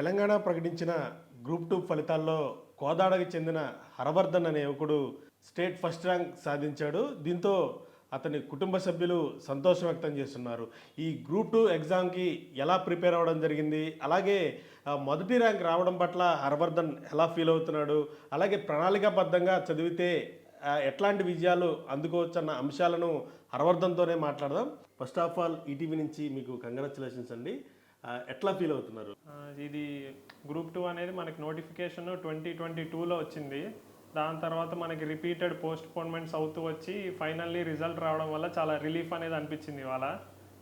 తెలంగాణ ప్రకటించిన group two ఫలితాల్లో కోదాడకి చెందిన హరవర్ధన్ అనే యువకుడు స్టేట్ ఫస్ట్ ర్యాంక్ సాధించాడు. దీంతో అతని కుటుంబ సభ్యులు సంతోషం వ్యక్తం చేస్తున్నారు. ఈ గ్రూప్ టూ ఎగ్జామ్కి ఎలా ప్రిపేర్ అవ్వడం జరిగింది? అలాగే మొదటి ర్యాంక్ రావడం పట్ల హర్వర్ధన్ ఎలా ఫీల్ అవుతున్నాడు? అలాగే ప్రణాళికాబద్ధంగా చదివితే ఎట్లాంటి విజయాలు అందుకోవచ్చన్న అంశాలను హర్వర్ధన్తోనే మాట్లాడదాం. ఫస్ట్ ఆఫ్ ఆల్ ఈటీవీ నుంచి మీకు కంగ్రాచులేషన్స్ అండి. ఎట్లా ఫీల్ అవుతున్నారు? ఇది గ్రూప్ టూ అనేది మనకి నోటిఫికేషన్ ట్వంటీ ట్వంటీ టూలో వచ్చింది. దాని తర్వాత మనకి రిపీటెడ్ పోస్ట్ పోన్మెంట్స్ అవుతూ వచ్చి ఫైనల్లీ రిజల్ట్ రావడం వల్ల చాలా రిలీఫ్ అనేది అనిపించింది ఇవాళ.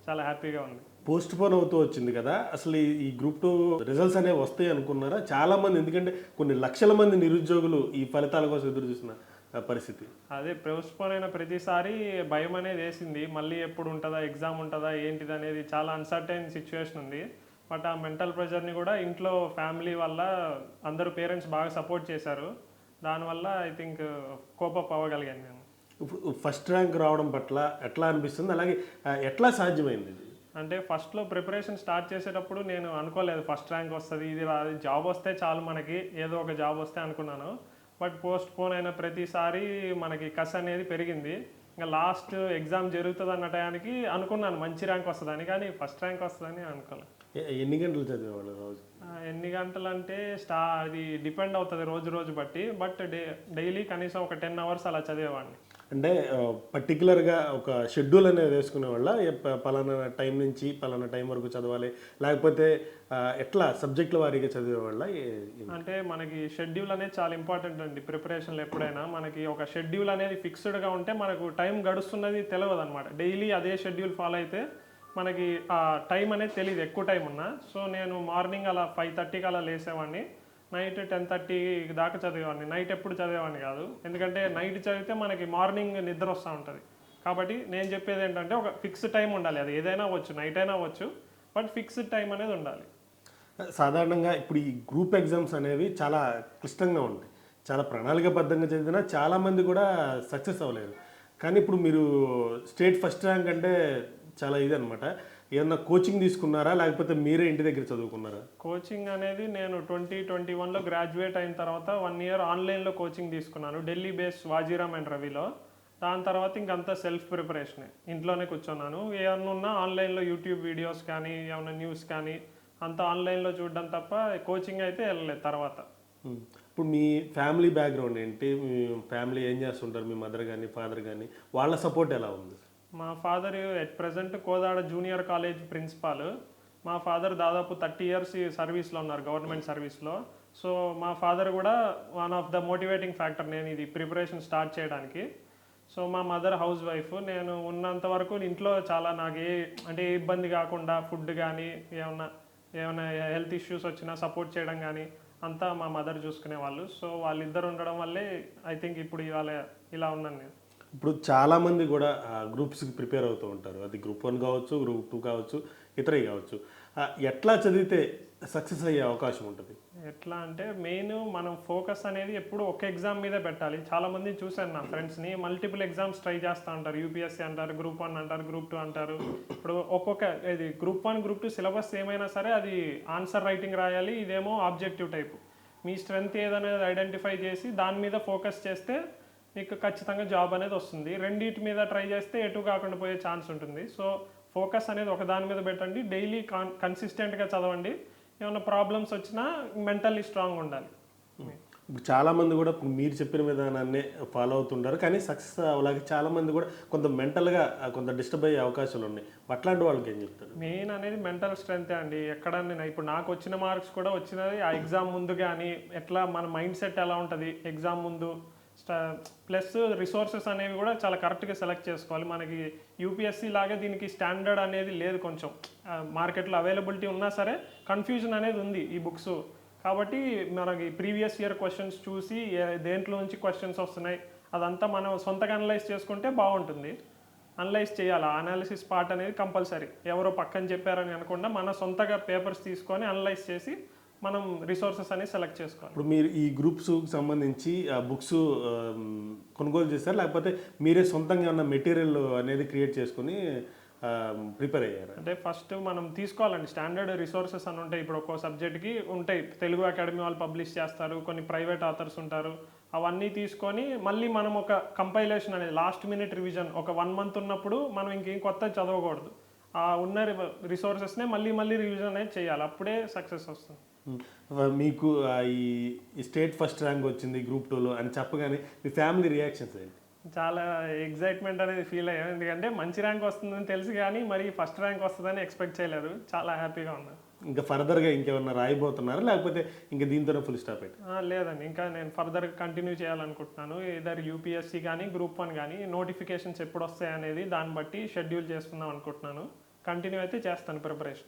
చాలా హ్యాపీగా ఉంది. పోస్ట్ పోన్ అవుతూ వచ్చింది కదా అసలు ఈ- గ్రూప్ టూ రిజల్ట్స్ అనేవి వస్తాయి అనుకున్నారా? చాలా మంది ఎందుకంటే కొన్ని లక్షల మంది నిరుద్యోగులు ఈ ఫలితాల కోసం ఎదురు చూస్తున్న ఆ, పరిస్థితి. అదే పోన్ అయిన ప్రతిసారి భయం అనేది వేసింది. మళ్ళీ ఎప్పుడు ఉంటుందా ఎగ్జామ్ ఉంటుందా ఏంటిది అనేది చాలా అన్సర్టైన్ సిచ్యువేషన్ ఉంది. బట్ ఆ మెంటల్ ప్రెషర్ని కూడా ఇంట్లో ఫ్యామిలీ వల్ల అందరూ పేరెంట్స్ బాగా సపోర్ట్ చేశారు. దానివల్ల ఐ థింక్ కోపప్ అవ్వగలిగాను నేను. ఫస్ట్ ర్యాంక్ రావడం పట్ల ఎట్లా అనిపిస్తుంది? అలాగే ఎట్లా సాధ్యమైంది ఇది? అంటే ఫస్ట్లో ప్రిపరేషన్ స్టార్ట్ చేసేటప్పుడు నేను అనుకోలేదు ఫస్ట్ ర్యాంక్ వస్తుంది ఇది జాబ్ వస్తే చాలు మనకి ఏదో ఒక జాబ్ వస్తే అనుకున్నాను. బట్ పోస్ట్ పోన్ అయిన ప్రతిసారి మనకి కస్ అనేది పెరిగింది. ఇంకా లాస్ట్ ఎగ్జామ్ జరుగుతుంది అన్న టయానికి అనుకున్నాను మంచి ర్యాంక్ వస్తుందని. కానీ ఫస్ట్ ర్యాంక్ వస్తుందని అనుకోలేదు ఎన్ని గంటలు చదివేవాళ్ళు రోజు? ఎన్ని గంటలు అంటే స్టా అది డిపెండ్ అవుతుంది రోజు రోజు బట్టి బట్ డే డైలీ కనీసం ఒక టెన్ అవర్స్ అలా చదివేవాడిని. అంటే పర్టికులర్గా ఒక షెడ్యూల్ అనేది వేసుకునే వాళ్ళ? పలానా టైం నుంచి పలానా టైం వరకు చదవాలి? లేకపోతే ఎట్లా సబ్జెక్టుల వారీగా చదివేవాళ్ళ అంటే మనకి షెడ్యూల్ అనేది చాలా ఇంపార్టెంట్ అండి ప్రిపరేషన్లో ఎప్పుడైనా. మనకి ఒక షెడ్యూల్ అనేది ఫిక్స్డ్గా ఉంటే మనకు టైం గడుస్తున్నది తెలియదు అనమాట డైలీ అదే షెడ్యూల్ ఫాలో అయితే మనకి ఆ టైం అనేది తెలియదు ఎక్కువ టైం ఉన్నా. సో నేను మార్నింగ్ అలా ఫైవ్ థర్టీకి అలా లేసేవాడిని. నైట్ టెన్ థర్టీ దాకా చదివేవాడిని. నైట్ ఎప్పుడు చదివేవాడిని కాదు. ఎందుకంటే నైట్ చదివితే మనకి మార్నింగ్ నిద్ర వస్తూ ఉంటుంది. కాబట్టి నేను చెప్పేది ఏంటంటే ఒక ఫిక్స్డ్ టైం ఉండాలి. అది ఏదైనా అవ్వచ్చు నైట్ అయినా అవ్వచ్చు బట్ ఫిక్స్డ్ టైం అనేది ఉండాలి. సాధారణంగా ఇప్పుడు ఈ గ్రూప్ ఎగ్జామ్స్ అనేవి చాలా క్లిష్టంగా ఉంటాయి. చాలా ప్రణాళికబద్ధంగా చదివినా చాలామంది కూడా సక్సెస్ అవ్వలేరు. కానీ ఇప్పుడు మీరు స్టేట్ ఫస్ట్ ర్యాంక్ అంటే చాలా ఇది అనమాట ఏమన్నా కోచింగ్ తీసుకున్నారా? లేకపోతే మీరే ఇంటి దగ్గర చదువుకున్నారా? కోచింగ్ అనేది నేను ట్వంటీ ట్వంటీ వన్లో గ్రాడ్యుయేట్ అయిన తర్వాత వన్ ఇయర్ ఆన్లైన్లో కోచింగ్ తీసుకున్నాను ఢిల్లీ బేస్ వాజీరామ్ అండ్ రవిలో. దాని తర్వాత ఇంకంతా సెల్ఫ్ ప్రిపరేషనే ఇంట్లోనే కూర్చున్నాను. ఏమన్నా ఉన్నా ఆన్లైన్లో యూట్యూబ్ వీడియోస్ కానీ ఏమైనా న్యూస్ కానీ అంతా ఆన్లైన్లో చూడడం తప్ప కోచింగ్ అయితే వెళ్ళలేదు తర్వాత. ఇప్పుడు మీ ఫ్యామిలీ బ్యాక్గ్రౌండ్ ఏంటి? మీ ఫ్యామిలీ ఏం చేస్తుంటారు? మీ మదర్ కానీ ఫాదర్ కానీ వాళ్ళ సపోర్ట్ ఎలా ఉంది? మా father at present Kodada junior college principal మా ఫాదర్ దాదాపు థర్టీ ఇయర్స్ సర్వీస్లో ఉన్నారు గవర్నమెంట్ సర్వీస్లో సో మా ఫాదర్ కూడా one of the motivating factor నేను ఇది ప్రిపరేషన్ స్టార్ట్ చేయడానికి. సో మా మదర్ హౌస్ వైఫ్ నేను ఉన్నంత వరకు ఇంట్లో చాలా నాకు ఏ అంటే ఏ ఇబ్బంది కాకుండా ఫుడ్ కానీ ఏమన్నా ఏమైనా హెల్త్ ఇష్యూస్ వచ్చినా సపోర్ట్ చేయడం కానీ అంతా మా మదర్ చూసుకునే వాళ్ళు సో వాళ్ళిద్దరు ఉండడం వల్లే ఐ థింక్ ఇప్పుడు ఇవాళ ఇలా ఉన్నాను నేను. ఇప్పుడు చాలామంది కూడా గ్రూప్స్కి ప్రిపేర్ అవుతూ ఉంటారు. అది గ్రూప్ వన్ కావచ్చు గ్రూప్ టూ కావచ్చు ఇతరవి కావచ్చు. ఎట్లా చదివితే సక్సెస్ అయ్యే అవకాశం ఉంటుంది? ఎట్లా అంటే మెయిన్ మనం ఫోకస్ అనేది ఎప్పుడు ఒక ఎగ్జామ్ మీద పెట్టాలి. చాలామంది చూశాను నా ఫ్రెండ్స్ని మల్టిపుల్ ఎగ్జామ్స్ ట్రై చేస్తూ ఉంటారు యూపీఎస్సీ అంటారు గ్రూప్ వన్ అంటారు గ్రూప్ టూ అంటారు. ఇప్పుడు ఒక్కొక్క ఇది group one group two syllabus ఏమైనా సరే అది ఆన్సర్ రైటింగ్ రాయాలి. ఇదేమో ఆబ్జెక్టివ్ టైప్ మీ స్ట్రెంగ్త్ ఏదనేది ఐడెంటిఫై చేసి దాని మీద ఫోకస్ చేస్తే మీకు ఖచ్చితంగా జాబ్ అనేది వస్తుంది. రెండింటి మీద ట్రై చేస్తే ఎటు కాకుండా పోయే ఛాన్స్ ఉంటుంది. సో ఫోకస్ అనేది ఒక దాని మీద పెట్టండి. డైలీ కాన్ కన్సిస్టెంట్గా చదవండి. ఏమైనా ప్రాబ్లమ్స్ వచ్చినా మెంటల్లీ స్ట్రాంగ్ ఉండాలి. ఇప్పుడు చాలామంది కూడా మీరు చెప్పిన విధానాన్ని ఫాలో అవుతుంటారు. కానీ సక్సెస్ అవ్వలేక చాలామంది కూడా కొంత మెంటల్గా కొంత డిస్టర్బ్ అయ్యే అవకాశాలు ఉన్నాయి. అట్లాంటి వాళ్ళకి ఏం చెప్తారు? మెయిన్ అనేది మెంటల్ స్ట్రెంగ్త్ అండి. ఎక్కడ నేను ఇప్పుడు నాకు వచ్చిన మార్క్స్ కూడా వచ్చినది ఆ ఎగ్జామ్ ముందు కానీ ఎట్లా మన మైండ్ సెట్ ఎలా ఉంటుంది? ఎగ్జామ్ ముందు ప్లస్ రిసోర్సెస్ అనేవి కూడా చాలా కరెక్ట్గా సెలెక్ట్ చేసుకోవాలి. మనకి యూపీఎస్సీ లాగే దీనికి స్టాండర్డ్ అనేది లేదు కొంచెం. మార్కెట్లో అవైలబిలిటీ ఉన్నా సరే కన్ఫ్యూజన్ అనేది ఉంది ఈ బుక్స్. కాబట్టి మనకి ప్రీవియస్ ఇయర్ క్వశ్చన్స్ చూసి దేంట్లో నుంచి క్వశ్చన్స్ వస్తున్నాయి అదంతా మనం సొంతగా అనలైజ్ చేసుకుంటే బాగుంటుంది. అనలైజ్ చేయాలి. ఆ అనాలిసిస్ పార్ట్ అనేది కంపల్సరీ. ఎవరో పక్కన చెప్పారని అనకుండా మన సొంతగా పేపర్స్ తీసుకొని అనలైజ్ చేసి మనం రిసోర్సెస్ అనేది సెలెక్ట్ చేసుకోవాలి. ఇప్పుడు మీరు ఈ గ్రూప్స్ సంబంధించి బుక్స్ కొనుగోలు చేస్తారు లేకపోతే మీరే సొంతంగా ఉన్న మెటీరియల్ అనేది క్రియేట్ చేసుకుని ప్రిపేర్ అయ్యారు? అంటే ఫస్ట్ మనం తీసుకోవాలండి. స్టాండర్డ్ రిసోర్సెస్ అని ఉంటాయి. ఇప్పుడు ఒక్కో సబ్జెక్ట్కి ఉంటాయి. తెలుగు అకాడమీ వాళ్ళు పబ్లిష్ చేస్తారు. కొన్ని ప్రైవేట్ ఆథర్స్ ఉంటారు. అవన్నీ తీసుకొని మళ్ళీ మనం ఒక కంపైలేషన్ అనేది లాస్ట్ మినిట్ రివిజన్ ఒక వన్ మంత్ ఉన్నప్పుడు మనం ఇంకేం కొత్త చదవకూడదు. ఆ ఉన్న రిసోర్సెస్నే మళ్ళీ మళ్ళీ రివిజన్ అనేది చేయాలి. అప్పుడే సక్సెస్ వస్తుంది. మీకు ఈ స్టేట్ ఫస్ట్ ర్యాంక్ వచ్చింది గ్రూప్ టూలో అని చెప్పగానే మీ ఫ్యామిలీ రియాక్షన్స్ ఏంటి? చాలా ఎగ్జైట్మెంట్ అనేది ఫీల్ అయ్యాను. ఎందుకంటే మంచి ర్యాంక్ వస్తుందని తెలుసు కానీ మరి ఫస్ట్ ర్యాంక్ వస్తుందని ఎక్స్పెక్ట్ చేయలేదు. చాలా హ్యాపీగా ఉన్నాను ఇంకా ఫర్దర్గా ఇంకేమన్నా రాయబోతున్నారా? లేకపోతే ఇంకా దీంతోనే ఫుల్ స్టాప్ ఆ, లేదండి. ఇంకా నేను ఫర్దర్ కంటిన్యూ చేయాలనుకుంటున్నాను. ఇదర్ యూపీఎస్సీ కానీ గ్రూప్ వన్ కానీ నోటిఫికేషన్స్ ఎప్పుడు వస్తాయి అనేది దాన్ని బట్టి షెడ్యూల్ చేసుకుందాం అనుకుంటున్నాను. కంటిన్యూ అయితే చేస్తాను ప్రిపరేషన్.